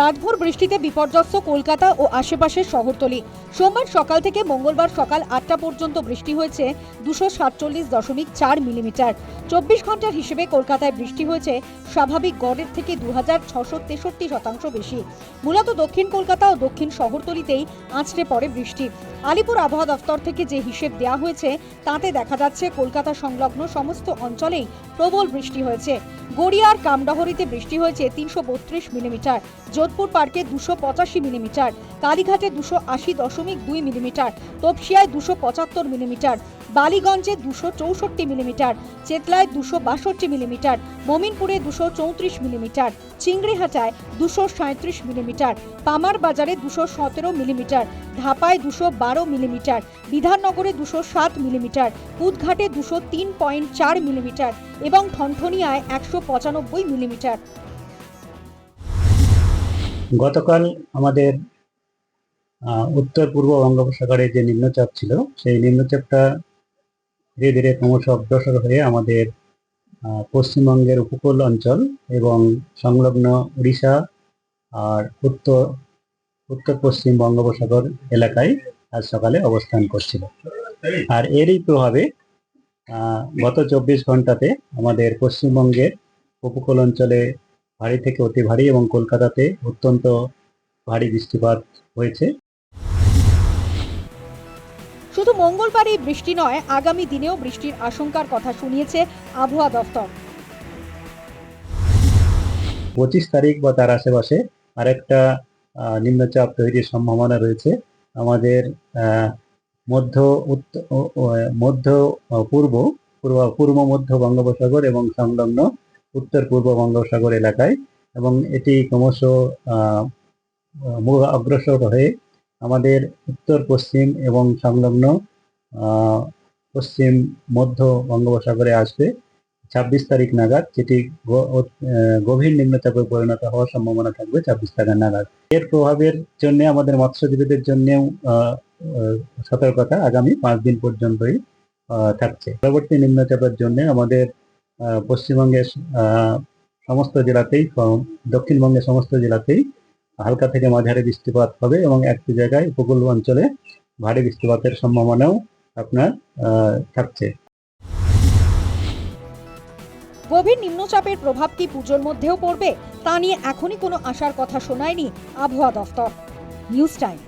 রাতভর বৃষ্টিতে বিপর্যস্ত কলকাতা ও আশেপাশের শহরতলি। সোমবার সকাল থেকে মঙ্গলবার সকাল আটটা পর্যন্ত বৃষ্টি হয়েছে দুশো সাতচল্লিশ দশমিক চার মিলিমিটার। চব্বিশ ঘণ্টার হিসেবে কলকাতায় বৃষ্টি হয়েছে স্বাভাবিক গড়ের থেকে দু হাজার ছশো তেষট্টি শতাংশ বেশি। মূলত দক্ষিণ কলকাতা ও দক্ষিণ শহরতলিতেই আঁচড়ে পড়ে বৃষ্টি। আলিপুর আবহাওয়া দফতর থেকে যে হিসেব দেওয়া হয়েছে, তাতে দেখা যাচ্ছে কলকাতা সংলগ্ন সমস্ত অঞ্চলেই প্রবল বৃষ্টি হয়েছে। গড়িয়ার কামডহরিতে বৃষ্টি হয়েছে তিনশো বত্রিশ মিলিমিটার। যোধপুর পার্কে দুশো পঁচাশি মিলিমিটার, কালীঘাটে দুশো আশি দশমিক দুই মিলিমিটার, তপসিয়ায় দুশো পঁচাত্তর মিলিমিটার, বালিগঞ্জে দুশো চৌষট্টি মিলিমিটার, চেতলায় দুশো বাষট্টি মিলিমিটার, মমিনপুরে দুশো চৌত্রিশ মিলিমিটার, চিংড়িহাটায় দুশো সাঁত্রিশ মিলিমিটার পামার বাজারে দুশো সতেরো মিলিমিটার ধাপায় দুশো বারো মিলিমিটার, বিধাননগরে দুশো সাত মিলিমিটার কুদঘাটে দুশো তিন পয়েন্ট চার মিলিমিটার এবং ঠনঠনিয়ায় একশো পঁচানব্বই মিলিমিটার। গতকাল আমাদের উত্তর পূর্ব বঙ্গোপসাগরে যে নিম্নচাপ ছিল, সেই নিম্নচাপটা ধীরে ধীরে ক্রমশ অগ্রসর হয়ে আমাদের পশ্চিমবঙ্গের উপকূল অঞ্চল এবং সংলগ্ন উড়িষ্যা আর উত্তর উত্তর পশ্চিম বঙ্গোপসাগর এলাকায় আজ সকালে অবস্থান করছিল। আর এরই প্রভাবে গত চব্বিশ ঘন্টাতে আমাদের পশ্চিমবঙ্গের উপকূল অঞ্চলে ভারী থেকে অতি ভারী এবং কলকাতাতে অত্যন্ত ভারী বৃষ্টিপাত হয়েছে। শুধু মঙ্গলবার এই বৃষ্টি নয় আগামী দিনেও বৃষ্টির আশঙ্কার কথা শুনিয়েছে আবহাওয়া দফতর। পঁচিশ তারিখ বা তার আশেপাশে আরেকটা নিম্নচাপ তৈরির সম্ভাবনা রয়েছে। আমাদের আহ, মধ্য মধ্য পূর্ব পূর্ব মধ্য বঙ্গোপসাগর এবং সংলগ্ন উত্তর পূর্ব বঙ্গোপসাগর এলাকায় এবং এটি ক্রমশ অগ্রসর হয়ে আমাদের উত্তর, পশ্চিম এবং সংলগ্ন পশ্চিম, মধ্য বঙ্গোপসাগরে আসবে ছাব্বিশ তারিখ নাগাদ, যেটি গভীর নিম্নচাপে পরিণত হওয়ার সম্ভাবনা থাকবে ছাব্বিশ তারিখ নাগাদ। এর প্রভাবের জন্য আমাদের মৎস্যজীবীদের জন্যও সতর্কতা আগামী পাঁচ দিন পর্যন্তই থাকছে। পরবর্তী নিম্নচাপের জন্য আমাদের পশ্চিমবঙ্গের সমস্ত জেলাতেই দক্ষিণবঙ্গের সমস্ত জেলাতেই হালকা থেকে মাঝারি বৃষ্টিপাত হবে এবং একটি জায়গায় উপকূল অঞ্চলে ভারী বৃষ্টিপাতের সম্ভাবনাও আপনার থাকছে। গভীর নিম্নচাপের প্রভাব কি পুজোর মধ্যেও পড়বে? তা নিয়ে এখনই কোনো আশার কথা শোনায়নি আবহাওয়া দফতর। News time.